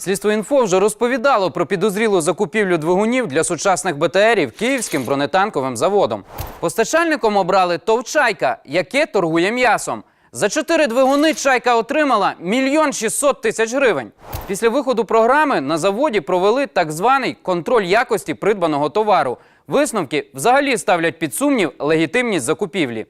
Слідство інфо вже розповідало про підозрілу закупівлю двигунів для сучасних БТРів київським бронетанковим заводом. Постачальником обрали ТОВ «Чайка», яке торгує м'ясом. За чотири двигуни чайка отримала мільйон 600 тисяч гривень. Після виходу програми на заводі провели так званий контроль якості придбаного товару. Висновки взагалі ставлять під сумнів легітимність закупівлі.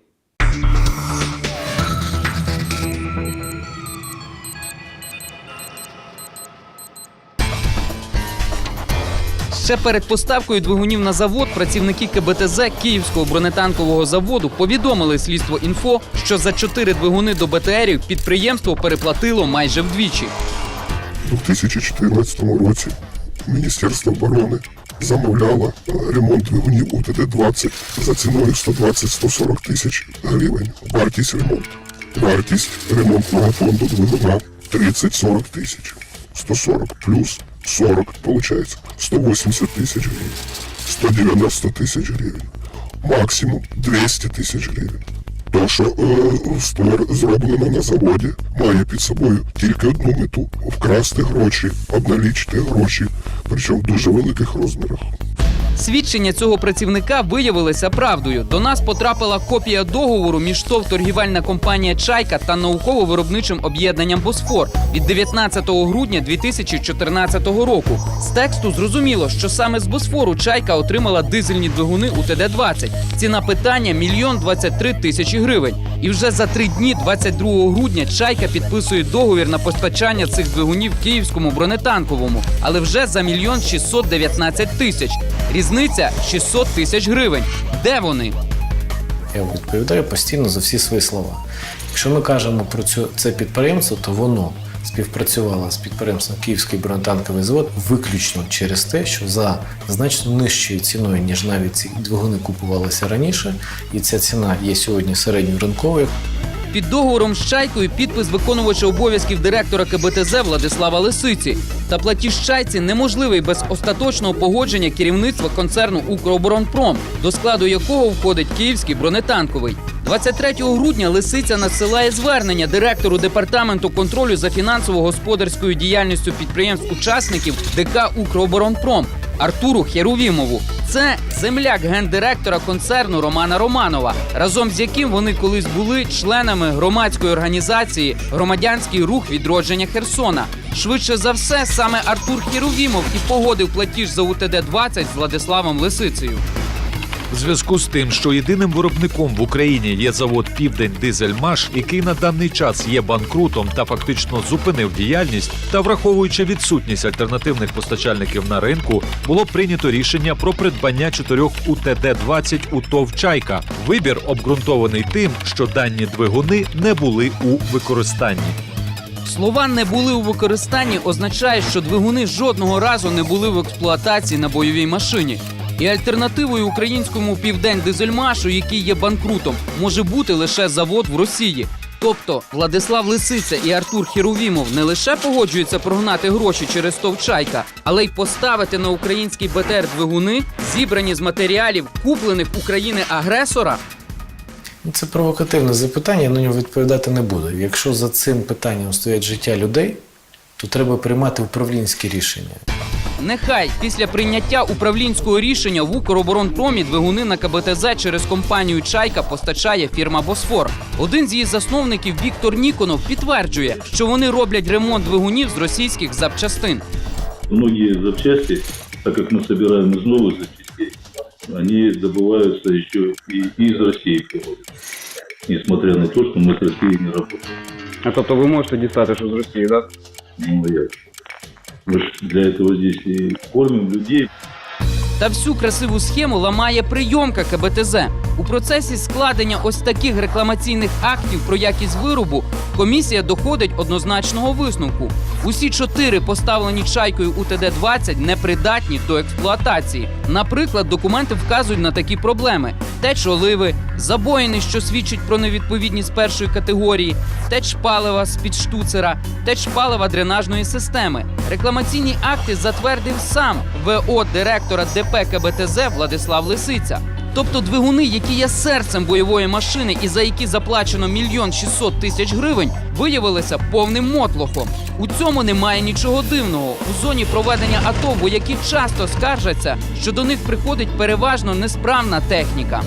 Ще перед поставкою двигунів на завод працівники КБТЗ Київського бронетанкового заводу повідомили слідство інфо, що за чотири двигуни до БТРів підприємство переплатило майже вдвічі. У 2014 році Міністерство оборони замовляло ремонт двигунів УТД-20 за ціною 120-140 тисяч гривень. Вартість ремонту. Вартість ремонтного фонду двигуна 30-40 тисяч. 140 плюс 40, получается 180 тисяч гривень. 190 тисяч гривень. Максимум 200 тисяч гривень. То, що е, зроблено на заводі, має під собою тільки одну мету вкрасти гроші, обналічити гроші, причому в дуже великих розмірах. Свідчення цього працівника виявилися правдою. До нас потрапила копія договору між ТОВ торгівельна компанія Чайка та науково-виробничим об'єднанням Босфор від 19 грудня 2014 року. З тексту зрозуміло, що саме з Босфору Чайка отримала дизельні двигуни у ТД-20. Ціна питання мільйон 23 тисячі гривень. І вже за три дні, 22 грудня, Чайка підписує договір на постачання цих двигунів київському бронетанковому, але вже за мільйон 619 тисяч. Різниця 600 тисяч гривень. Де вони? Я відповідаю постійно за всі свої слова. Якщо ми кажемо про цю, це підприємство, то воно співпрацювало з підприємством Київський бронетанковий завод виключно через те, що за значно нижчою ціною, ніж навіть ці двигуни купувалися раніше, і ця ціна є сьогодні середньою ринковою. Під договором з чайкою підпис виконувача обов'язків директора КБТЗ Владислава Лисиці. Та платіж чайці неможливий без остаточного погодження керівництва концерну Укроборонпром, до складу якого входить київський бронетанковий. 23 грудня Лисиця надсилає звернення директору департаменту контролю за фінансово-господарською діяльністю підприємств-учасників ДК Укроборонпром Артуру Херувімову. Це земляк гендиректора концерну Романа Романова, разом з яким вони колись були членами громадської організації Громадянський рух відродження Херсона. Швидше за все, саме Артур Херувімов і погодив платіж за УТД-20 з Владиславом Лисицею. В зв'язку з тим, що єдиним виробником в Україні є завод Південь Дизельмаш, який на даний час є банкрутом та фактично зупинив діяльність, та враховуючи відсутність альтернативних постачальників на ринку, було прийнято рішення про придбання чотирьох УТД-20 у ТОВ «Чайка». Вибір обґрунтований тим, що дані двигуни не були у використанні. Слова не були у використанні означає, що двигуни жодного разу не були в експлуатації на бойовій машині. І альтернативою українському південь дизельмашу, який є банкрутом, може бути лише завод в Росії. Тобто Владислав Лисиця і Артур Херувімов не лише погоджуються прогнати гроші через Товчайка, але й поставити на український БТР двигуни, зібрані з матеріалів, куплених України агресора. Ну, Це провокативне запитання, я на нього відповідати не буду. Якщо за цим питанням стоять життя людей, то треба приймати управлінські рішення. Нехай після прийняття управлінського рішення в Укроборонпромі двигуни на КБТЗ через компанію Чайка постачає фірма Босфор. Один з її засновників Віктор Ніконов підтверджує, що вони роблять ремонт двигунів з російських запчастин. Многие запчасти, так как мы собираем из новых запчастей, они добываются еще и из России привозят. Несмотря на то, что мы с Россией не работаем. А тобто ви можете дістати, що з Росії, так? Ну, а як? Мы ж для этого здесь и кормим людей, Та всю красиву схему ламає прийомка КБТЗ. У процесі складення ось таких рекламаційних актів про якість виробу комісія доходить однозначного висновку. Усі чотири поставлені чайкою УТД-20 непридатні до експлуатації. Наприклад, документи вказують на такі проблеми: теч оливи, забоїни, що свідчить про невідповідність першої категорії, теч палива з-під штуцера, теч палива дренажної системи. Рекламаційні акти затвердив сам ВО директора ДП КБТЗ Владислав Лисиця. Тобто двигуни, які є серцем бойової машини і за які заплачено мільйон 600 тисяч гривень, виявилися повним мотлохом. У цьому немає нічого дивного. У зоні проведення АТО вояки часто скаржаться, що до них приходить переважно несправна техніка.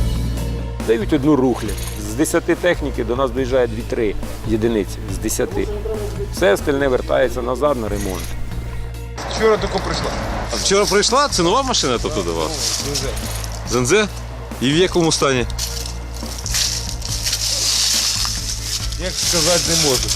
дають одну рухлю. З 10 техніки до нас доїжджає 2-3 єдиниці з 10. Все остальне вертається назад на ремонт. Вчора тако А вчора прийшла? Це нова машина тобто до вас? ЗНЗ. І в якому стані? Як сказати не можу.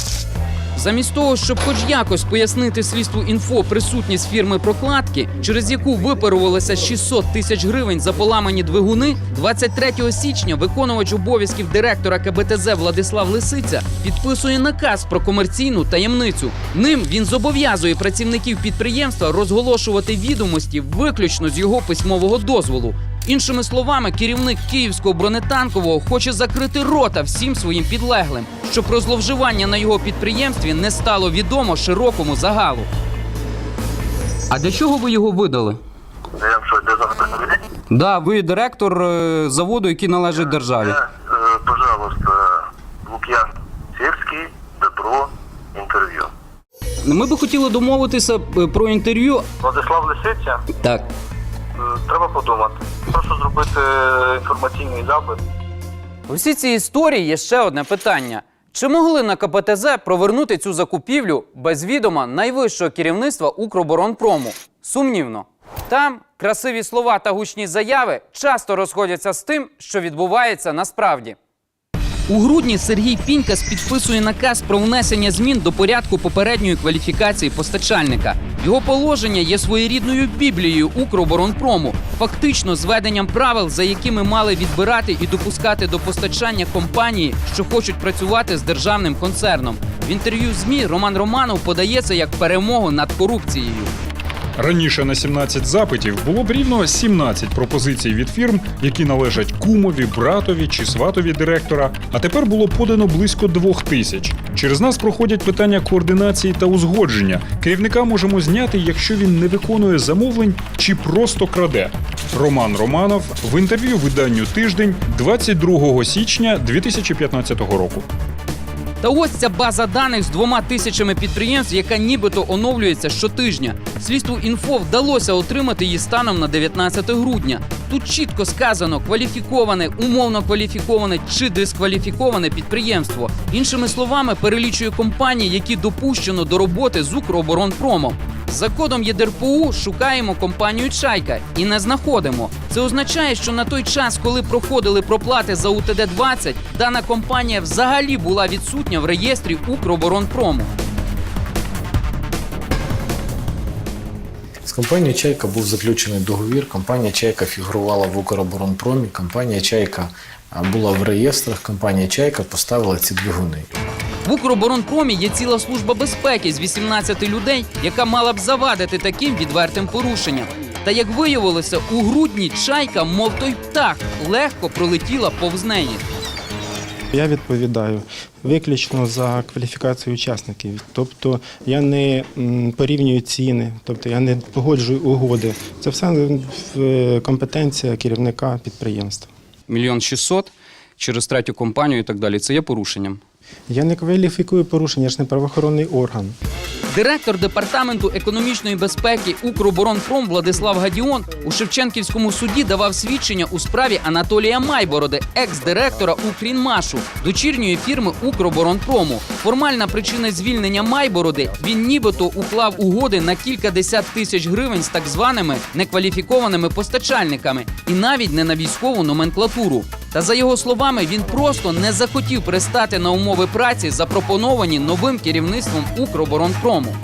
Замість того, щоб хоч якось пояснити слідству інфо присутність фірми прокладки, через яку випарувалося 600 тисяч гривень за поламані двигуни, 23 січня виконувач обов'язків директора КБТЗ Владислав Лисиця підписує наказ про комерційну таємницю. Ним він зобов'язує працівників підприємства розголошувати відомості виключно з його письмового дозволу. Іншими словами, керівник київського бронетанкового хоче закрити рота всім своїм підлеглим, щоб про зловживання на його підприємстві не стало відомо широкому загалу. А для чого ви його видали? Я що, де завтра Да, ви директор е, заводу, який належить державі. Э, пожалуйста, Лук'ян Сірський, Дебро, інтерв'ю. Ми би хотіли домовитися е, про інтерв'ю. Владислав Лисиця, Так. Треба подумати. Прошу зробити е, інформаційний запит. У всій цій історії є ще одне питання. Чи могли на КПТЗ провернути цю закупівлю без відома найвищого керівництва Укроборонпрому? Сумнівно. Там красиві слова та гучні заяви часто розходяться з тим, що відбувається насправді. У грудні Сергій Пінькас підписує наказ про внесення змін до порядку попередньої кваліфікації постачальника. Його положення є своєрідною біблією Укроборонпрому, фактично зведенням правил, за якими мали відбирати і допускати до постачання компанії, що хочуть працювати з державним концерном. В інтерв'ю ЗМІ Роман Романов подається як перемогу над корупцією. Раніше на 17 запитів було б рівно 17 пропозицій від фірм, які належать кумові, братові чи сватові директора. А тепер було подано близько двох тисяч. Через нас проходять питання координації та узгодження. Керівника можемо зняти, якщо він не виконує замовлень чи просто краде. Роман Романов в інтерв'ю виданню тиждень 22 січня 2015 року. Та ось ця база даних з двома тисячами підприємств, яка нібито оновлюється щотижня. Слідству інфо вдалося отримати її станом на 19 грудня. Тут чітко сказано кваліфіковане, умовно кваліфіковане чи дискваліфіковане підприємство. Іншими словами, перелічує компанії, які допущено до роботи з Укроборонпромом. За кодом ЄДРПУ шукаємо компанію Чайка і не знаходимо. Це означає, що на той час, коли проходили проплати за УТД-20, дана компанія взагалі була відсутня в реєстрі Укроборонпрому. З компанією Чайка був заключений договір. Компанія Чайка фігурувала в Укроборонпромі. Компанія Чайка була в реєстрах. Компанія Чайка поставила ці двигуни. В Укроборонпромі є ціла служба безпеки з 18 людей, яка мала б завадити таким відвертим порушенням. Та як виявилося, у грудні чайка, мов той птах, легко пролетіла повз неї. Я відповідаю виключно за кваліфікацію учасників. Тобто я не порівнюю ціни, тобто я не погоджую угоди. Це все компетенція керівника підприємства. Мільйон шістсот через третю компанію і так далі. Це є порушенням. Я не кваліфікую порушення, я ж не правоохоронний орган. Директор департаменту економічної безпеки Укроборонпром Владислав Гадіон у Шевченківському суді давав свідчення у справі Анатолія Майбороди, екс-директора Укрінмашу, дочірньої фірми Укроборонпрому. Формальна причина звільнення Майбороди він нібито уклав угоди на кілька десят тисяч гривень з так званими некваліфікованими постачальниками і навіть не на військову номенклатуру. Та за його словами, він просто не захотів пристати на умови праці, запропоновані новим керівництвом Укроборонпрому.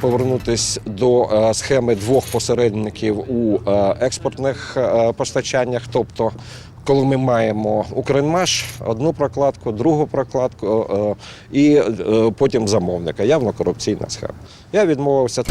повернутись до е, схеми двох посередників у е, експортних е, постачаннях. Тобто, коли ми маємо Укрінмаш, одну прокладку, другу прокладку е, і е, потім замовника. Явно корупційна схема. Я відмовився.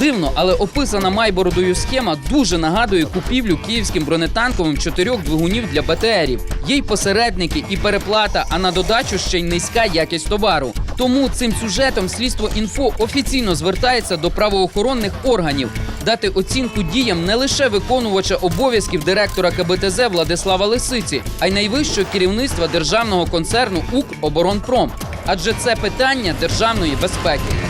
Дивно, але описана Майбородою схема дуже нагадує купівлю київським бронетанковим чотирьох двигунів для БТРів. Є й посередники, і переплата, а на додачу ще й низька якість товару. Тому цим сюжетом слідство інфо офіційно звертається до правоохоронних органів дати оцінку діям не лише виконувача обов'язків директора КБТЗ Владислава Лисиці, а й найвищого керівництва державного концерну «Укроборонпром». Адже це питання державної безпеки.